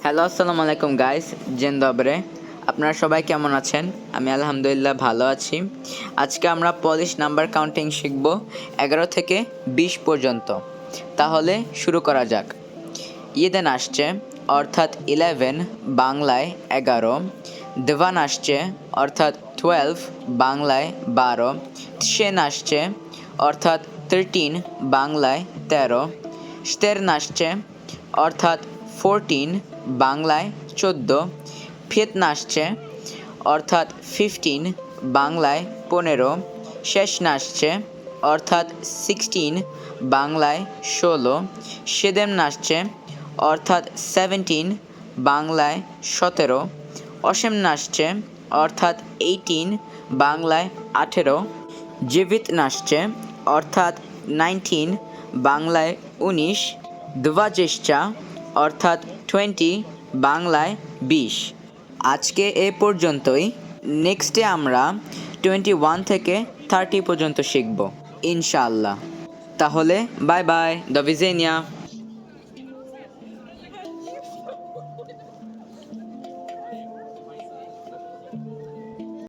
Hello আসসালামু আলাইকুম guys gen দবরে আপনারা সবাই কেমন আছেন আমি আলহামদুলিল্লাহ ভালো আছি আজকে আমরা পলিশ নাম্বার কাউন্টিং শিখব এগারো থেকে বিশ পর্যন্ত তাহলে শুরু করা যাক ইয়েদেন আসছে অর্থাৎ ইলেভেন বাংলায় এগারো দেওয়ান আসছে অর্থাৎ টুয়েলভ বাংলায় বারো সেন আসছে অর্থাৎ থার্টিন বাংলায় তেরো স্টেরন আসছে অর্থাৎ ফোরটিন বাংলায় চোদ্দ ফিয়েতন আসছে, অর্থাৎ ফিফটিন বাংলায় পনেরো শেষ নাচছে অর্থাৎ সিক্সটিন বাংলায় ষোলো সেদেম নাচছে অর্থাৎ সেভেন্টিন বাংলায় সতেরো অসেম নাচছে অর্থাৎ এইটিন বাংলায় আঠেরো জীবিত নাচছে অর্থাৎ নাইনটিন বাংলায় উনিশ দ্বাজেষ্টা অর্থাৎ টোয়েন্টি, বাংলায় বিশ। আজকে এ পর্যন্তই। নেক্সটে আমরা টোয়েন্টি ওয়ান থেকে থার্টি পর্যন্ত শিখব, ইনশাআল্লাহ। তাহলে বাই বাই দ্য ভিজেনিয়া